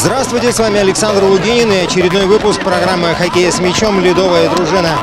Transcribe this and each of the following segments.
Здравствуйте, с вами Александр Лугинин и очередной выпуск программы «Хоккей с мячом. Ледовая дружина».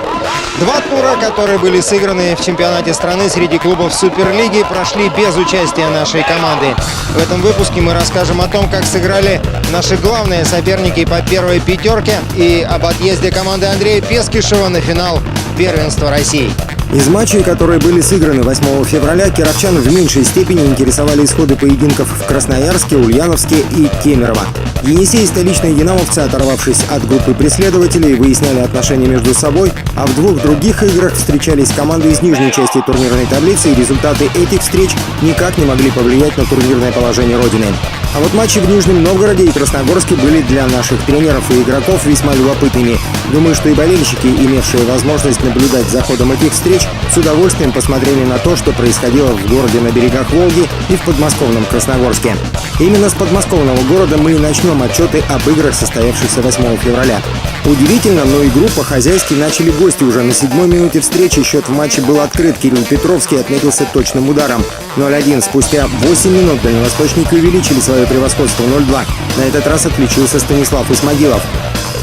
Два тура, которые были сыграны в чемпионате страны среди клубов Суперлиги, прошли без участия нашей команды. В этом выпуске мы расскажем о том, как сыграли наши главные соперники по первой пятерке и об отъезде команды Андрея Пескишева на финал первенства России. Из матчей, которые были сыграны 8 февраля, кировчан в меньшей степени интересовали исходы поединков в Красноярске, Ульяновске и Кемерово. Енисей и столичные динамовцы, оторвавшись от группы преследователей, выясняли отношения между собой, а в двух других играх встречались команды из нижней части турнирной таблицы, и результаты этих встреч никак не могли повлиять на турнирное положение Родины. А вот матчи в Нижнем Новгороде и Красногорске были для наших тренеров и игроков весьма любопытными. Думаю, что и болельщики, имевшие возможность наблюдать за ходом этих встреч, с удовольствием посмотрели на то, что происходило в городе на берегах Волги и в подмосковном Красногорске. Именно с подмосковного города мы и начнем отчеты об играх, состоявшихся 8 февраля. Удивительно, но игру по-хозяйски начали гости уже на седьмой минуте встречи. Счет в матче был открыт. Кирилл Петровский отметился точным ударом. 0-1. Спустя 8 минут дальневосточники увеличили свое превосходство 0-2. На этот раз отключился Станислав Исмагилов.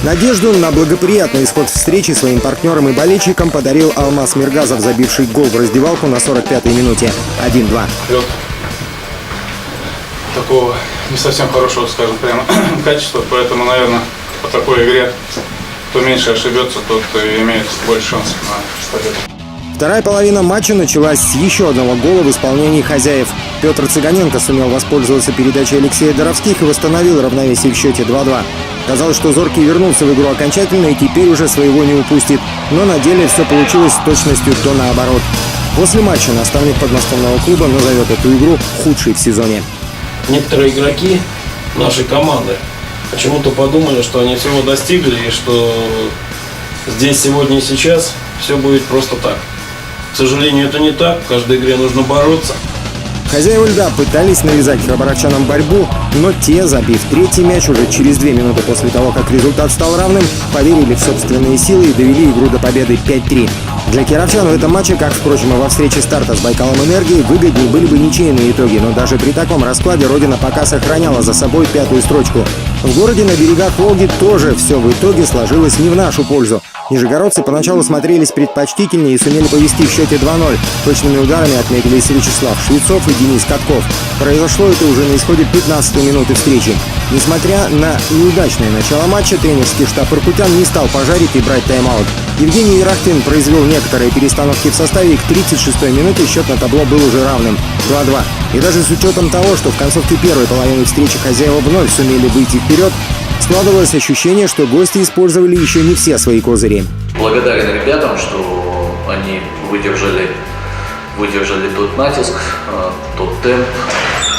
Надежду на благоприятный исход встречи своим партнерам и болельщикам подарил Алмаз Миргазов, забивший гол в раздевалку на 45-й минуте. 1-2. Лед такого не совсем хорошего, скажем прямо, качества, поэтому, наверное, по такой игре кто меньше ошибется, тот имеет больше шансов на победу. Вторая половина матча началась с еще одного гола в исполнении хозяев. Петр Цыганенко сумел воспользоваться передачей Алексея Доровских и восстановил равновесие в счете 2-2. Казалось, что Зоркий вернулся в игру окончательно и теперь уже своего не упустит. Но на деле все получилось с точностью то наоборот. После матча наставник подмосковного клуба назовет эту игру худшей в сезоне. Некоторые игроки нашей команды почему-то подумали, что они всего достигли и что здесь сегодня и сейчас все будет просто так. К сожалению, это не так. В каждой игре нужно бороться. Хозяева льда пытались навязать храбарочанам борьбу, но те, забив третий мяч уже через две минуты после того, как результат стал равным, поверили в собственные силы и довели игру до победы 5-3. Для кировчан в этом матче, как, впрочем, и во встрече старта с Байкалом Энергии, выгоднее были бы ничейные итоги, но даже при таком раскладе Родина пока сохраняла за собой пятую строчку. В городе на берегах Волги тоже все в итоге сложилось не в нашу пользу. Нижегородцы поначалу смотрелись предпочтительнее и сумели повести в счете 2-0. Точными ударами отметились Вячеслав Швецов и Денис Катков. Произошло это уже на исходе 15 минуты встречи. Несмотря на неудачное начало матча, тренерский штаб «Иркутян» не стал пожарить и брать тайм-аут. Евгений Ерахтин произвел некоторые перестановки в составе, и к 36-й минуте счет на табло был уже равным – 2-2. И даже с учетом того, что в концовке первой половины встречи хозяева вновь сумели выйти вперед, Складывалось ощущение, что гости использовали еще не все свои козыри. Благодарен ребятам, что они выдержали, выдержали тот натиск, э, тот темп,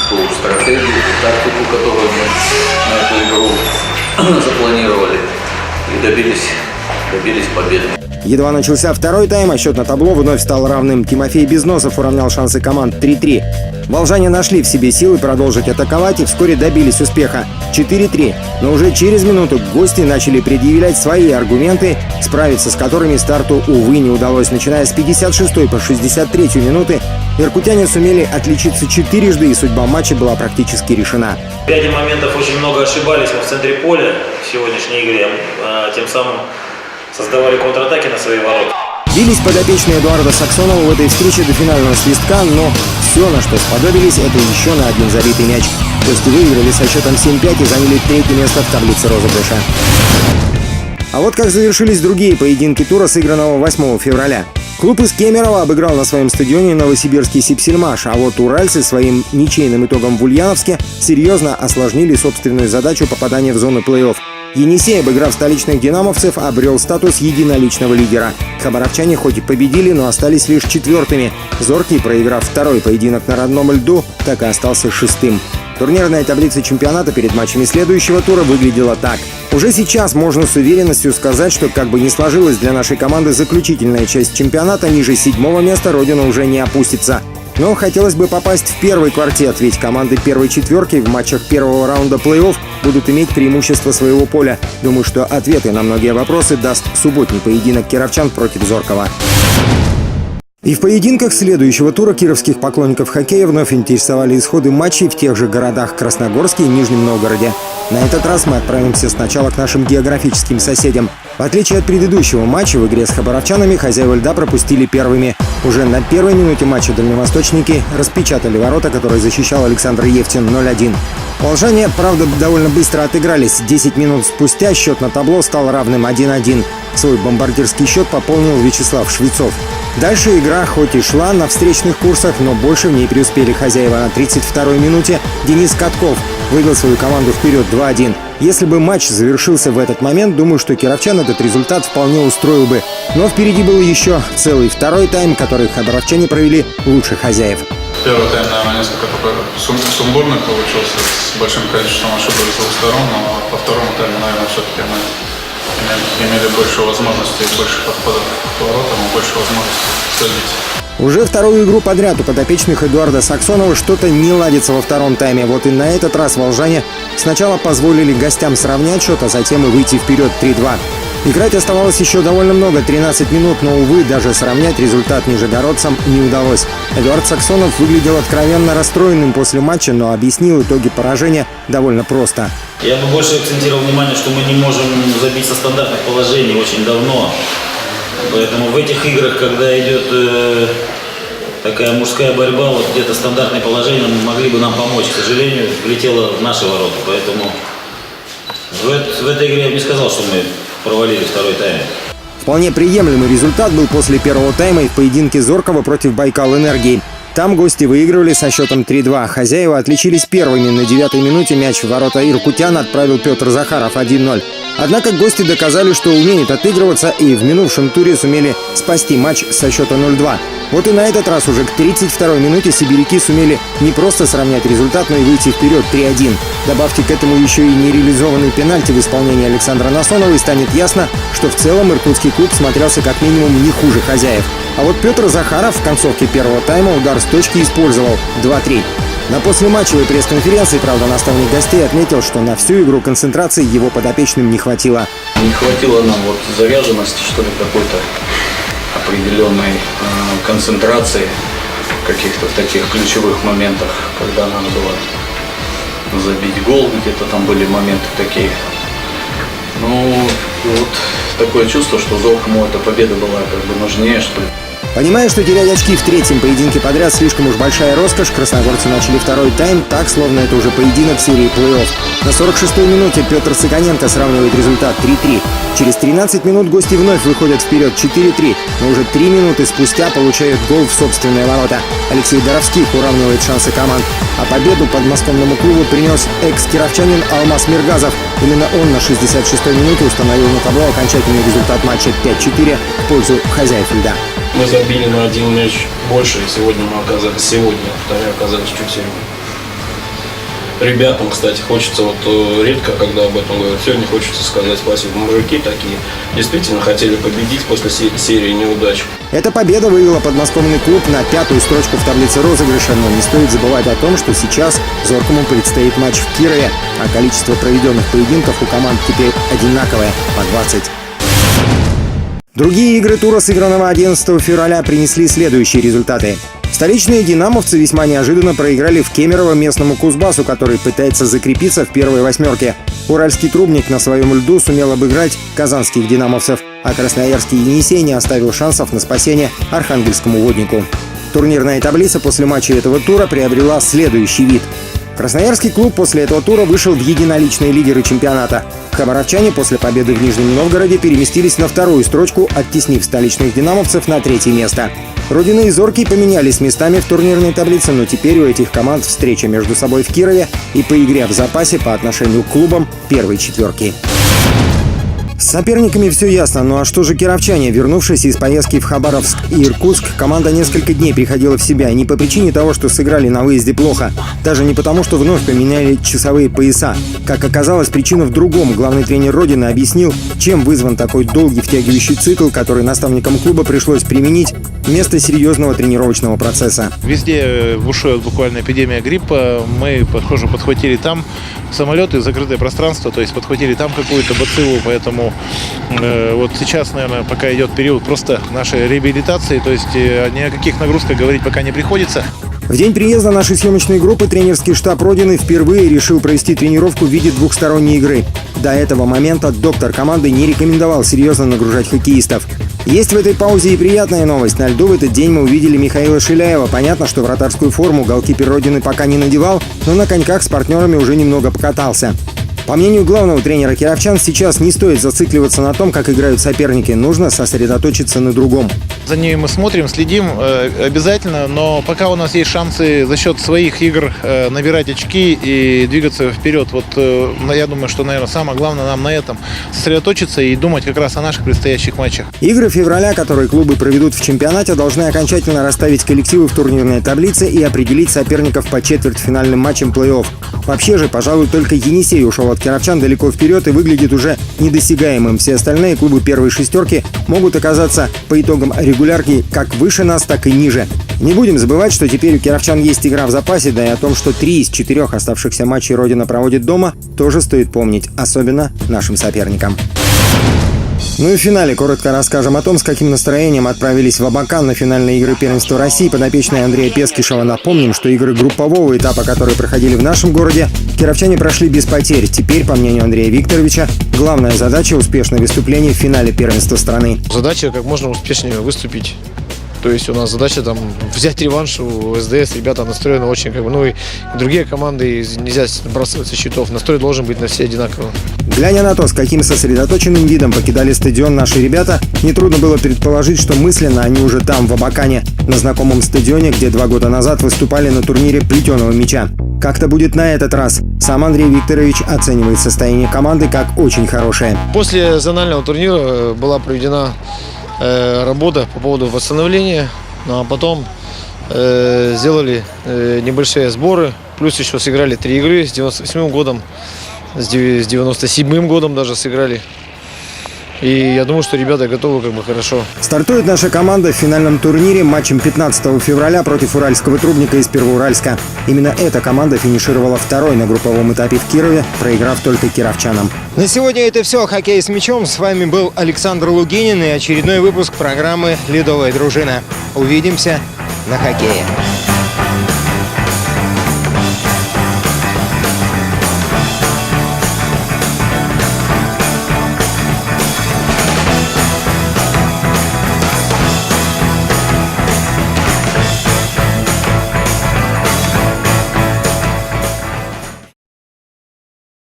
ту стратегию, ту тактику, которую мы на эту игру запланировали и добились, добились победы. Едва начался второй тайм, а счет на табло вновь стал равным. Тимофей Безносов уравнял шансы команд 3-3. Волжане нашли в себе силы продолжить атаковать и вскоре добились успеха 4-3. Но уже через минуту гости начали предъявлять свои аргументы, справиться с которыми старту, увы, не удалось. Начиная с 56 по 63 минуты, иркутяне сумели отличиться четырежды, и судьба матча была практически решена. В ряде моментов очень много ошибались мы в центре поля в сегодняшней игре, а, тем самым создавали контратаки на свои ворота. Бились подопечные Эдуарда Саксонова в этой встрече до финального свистка, но все, на что сподобились, это еще на один забитый мяч. Гости выиграли со счетом 7-5 и заняли третье место в таблице розыгрыша. А вот как завершились другие поединки тура, сыгранного 8 февраля. Клуб из Кемерово обыграл на своем стадионе новосибирский Сипсельмаш, а вот уральцы своим ничейным итогом в Ульяновске серьезно осложнили собственную задачу попадания в зону плей-офф. Енисей, обыграв столичных динамовцев, обрел статус единоличного лидера. Хабаровчане хоть и победили, но остались лишь четвертыми. Зоркий, проиграв второй поединок на родном льду, так и остался шестым. Турнирная таблица чемпионата перед матчами следующего тура выглядела так. Уже сейчас можно с уверенностью сказать, что как бы ни сложилась для нашей команды заключительная часть чемпионата, ниже седьмого места Родина уже не опустится. Но хотелось бы попасть в первый квартет, ведь команды первой четверки в матчах первого раунда плей-офф будут иметь преимущество своего поля. Думаю, что ответы на многие вопросы даст субботний поединок кировчан против Зоркова. И в поединках следующего тура кировских поклонников хоккея вновь интересовали исходы матчей в тех же городах Красногорске и Нижнем Новгороде. На этот раз мы отправимся сначала к нашим географическим соседям. В отличие от предыдущего матча в игре с хабаровчанами хозяева льда пропустили первыми. Уже на первой минуте матча дальневосточники распечатали ворота, которые защищал Александр Евтин 0-1. Волжане, правда, довольно быстро отыгрались. 10 минут спустя счет на табло стал равным 1-1. Свой бомбардирский счет пополнил Вячеслав Швецов. Дальше игра хоть и шла на встречных курсах, но больше в ней преуспели хозяева. На 32-й минуте Денис Катков вывел свою команду вперед 2-1. Если бы матч завершился в этот момент, думаю, что кировчан этот результат вполне устроил бы. Но впереди был еще целый второй тайм, который хабаровчане провели лучше хозяев. Первый тайм, наверное, несколько такой сум- сумбурный получился, с большим количеством ошибок с двух сторон, но по второму тайму, наверное, все-таки мы имели- имели больше возможностей, больше подходов к воротам и больше возможностей забить. Уже вторую игру подряд у подопечных Эдуарда Саксонова что-то не ладится во втором тайме. Вот и на этот раз волжане сначала позволили гостям сравнять счет, а затем и выйти вперед 3-2. Играть оставалось еще довольно много, 13 минут, но, увы, даже сравнять результат нижегородцам не удалось. Эдуард Саксонов выглядел откровенно расстроенным после матча, но объяснил итоги поражения довольно просто. Я бы больше акцентировал внимание, что мы не можем забить со стандартных положений очень давно. Поэтому в этих играх, когда идет э, такая мужская борьба, вот где-то стандартные положения могли бы нам помочь. К сожалению, влетело в наши ворота. Поэтому в, в этой игре я бы не сказал, что мы провалили второй тайм. Вполне приемлемый результат был после первого тайма и в поединке Зоркова против Байкал Энергии. Там гости выигрывали со счетом 3-2. Хозяева отличились первыми. На девятой минуте мяч в ворота Иркутян отправил Петр Захаров 1-0. Однако гости доказали, что умеют отыгрываться и в минувшем туре сумели спасти матч со счета 0-2. Вот и на этот раз уже к 32-й минуте сибиряки сумели не просто сравнять результат, но и выйти вперед 3-1. Добавьте к этому еще и нереализованный пенальти в исполнении Александра Насонова и станет ясно, что в целом иркутский клуб смотрелся как минимум не хуже хозяев. А вот Петр Захаров в концовке первого тайма удар с точки использовал 2-3. На послематчевой пресс-конференции, правда, наставник гостей отметил, что на всю игру концентрации его подопечным не хватило. Не хватило нам вот заряженности, что ли, какой-то определенной э, концентрации каких-то таких ключевых моментах, когда надо было забить гол, где-то там были моменты такие. Ну, вот такое чувство, что Зоркому эта победа была как бы нужнее, что ли. Понимая, что терять очки в третьем поединке подряд слишком уж большая роскошь, красногорцы начали второй тайм так, словно это уже поединок серии плей-офф. На 46-й минуте Петр Сыконенко сравнивает результат 3-3. Через 13 минут гости вновь выходят вперед 4-3, но уже 3 минуты спустя получают гол в собственные ворота. Алексей Доровских уравнивает шансы команд. А победу подмосковному клубу принес экс-кировчанин Алмаз Миргазов. Именно он на 66-й минуте установил на табло окончательный результат матча 5-4 в пользу хозяев льда. Мы забили на один мяч больше, и сегодня мы оказались сегодня, вторые оказались чуть сильнее. Ребятам, кстати, хочется, вот э, редко, когда об этом говорят, сегодня хочется сказать спасибо. Мужики такие действительно хотели победить после се- серии неудач. Эта победа вывела подмосковный клуб на пятую строчку в таблице розыгрыша, но не стоит забывать о том, что сейчас Зоркому предстоит матч в Кирове, а количество проведенных поединков у команд теперь одинаковое – по 20. Другие игры тура, сыгранного 11 февраля, принесли следующие результаты. Столичные «Динамовцы» весьма неожиданно проиграли в Кемерово местному Кузбассу, который пытается закрепиться в первой восьмерке. Уральский трубник на своем льду сумел обыграть казанских «Динамовцев», а красноярский «Енисей» не оставил шансов на спасение архангельскому воднику. Турнирная таблица после матча этого тура приобрела следующий вид. Красноярский клуб после этого тура вышел в единоличные лидеры чемпионата. Хабаровчане после победы в Нижнем Новгороде переместились на вторую строчку, оттеснив столичных «Динамовцев» на третье место. Родина и Зоркий поменялись местами в турнирной таблице, но теперь у этих команд встреча между собой в Кирове и по игре в запасе по отношению к клубам первой четверки. С соперниками все ясно, ну а что же кировчане? Вернувшись из поездки в Хабаровск и Иркутск, команда несколько дней приходила в себя. Не по причине того, что сыграли на выезде плохо. Даже не потому, что вновь поменяли часовые пояса. Как оказалось, причина в другом. Главный тренер Родины объяснил, чем вызван такой долгий втягивающий цикл, который наставникам клуба пришлось применить вместо серьезного тренировочного процесса. Везде э, бушует буквально эпидемия гриппа. Мы, похоже, подхватили там самолеты, закрытое пространство, то есть подхватили там какую-то бациллу, поэтому э, вот сейчас, наверное, пока идет период просто нашей реабилитации, то есть э, ни о каких нагрузках говорить пока не приходится. В день приезда нашей съемочной группы тренерский штаб Родины впервые решил провести тренировку в виде двухсторонней игры. До этого момента доктор команды не рекомендовал серьезно нагружать хоккеистов. Есть в этой паузе и приятная новость. На льду в этот день мы увидели Михаила Шиляева. Понятно, что вратарскую форму голкипер Родины пока не надевал, но на коньках с партнерами уже немного покатался. По мнению главного тренера Кировчан, сейчас не стоит зацикливаться на том, как играют соперники. Нужно сосредоточиться на другом. За ними мы смотрим, следим э, обязательно, но пока у нас есть шансы за счет своих игр э, набирать очки и двигаться вперед. Вот э, я думаю, что, наверное, самое главное нам на этом сосредоточиться и думать как раз о наших предстоящих матчах. Игры февраля, которые клубы проведут в чемпионате, должны окончательно расставить коллективы в турнирной таблице и определить соперников по четвертьфинальным матчам плей-офф. Вообще же, пожалуй, только Енисей ушел от кировчан далеко вперед и выглядит уже недосягаемым. Все остальные клубы первой шестерки могут оказаться по итогам регулярки как выше нас, так и ниже. Не будем забывать, что теперь у кировчан есть игра в запасе, да и о том, что три из четырех оставшихся матчей Родина проводит дома, тоже стоит помнить, особенно нашим соперникам. Ну и в финале коротко расскажем о том, с каким настроением отправились в Абакан на финальные игры первенства России подопечные Андрея Пескишева. Напомним, что игры группового этапа, которые проходили в нашем городе, кировчане прошли без потерь. Теперь, по мнению Андрея Викторовича, главная задача – успешное выступление в финале первенства страны. Задача как можно успешнее выступить. То есть у нас задача там взять реванш у СДС. Ребята настроены очень как бы, ну и другие команды нельзя сбрасывать со счетов. Настрой должен быть на все одинаковый. Глядя на то, с каким сосредоточенным видом покидали стадион наши ребята, нетрудно было предположить, что мысленно они уже там, в Абакане, на знакомом стадионе, где два года назад выступали на турнире плетеного мяча. Как-то будет на этот раз. Сам Андрей Викторович оценивает состояние команды как очень хорошее. После зонального турнира э, была проведена работа по поводу восстановления, ну, а потом э, сделали э, небольшие сборы, плюс еще сыграли три игры с 98 годом, с 97 годом даже сыграли. И я думаю, что ребята готовы как бы хорошо. Стартует наша команда в финальном турнире матчем 15 февраля против Уральского трубника из Первоуральска. Именно эта команда финишировала второй на групповом этапе в Кирове, проиграв только кировчанам. На сегодня это все. Хоккей с мячом. С вами был Александр Лугинин и очередной выпуск программы «Ледовая дружина». Увидимся на хоккее.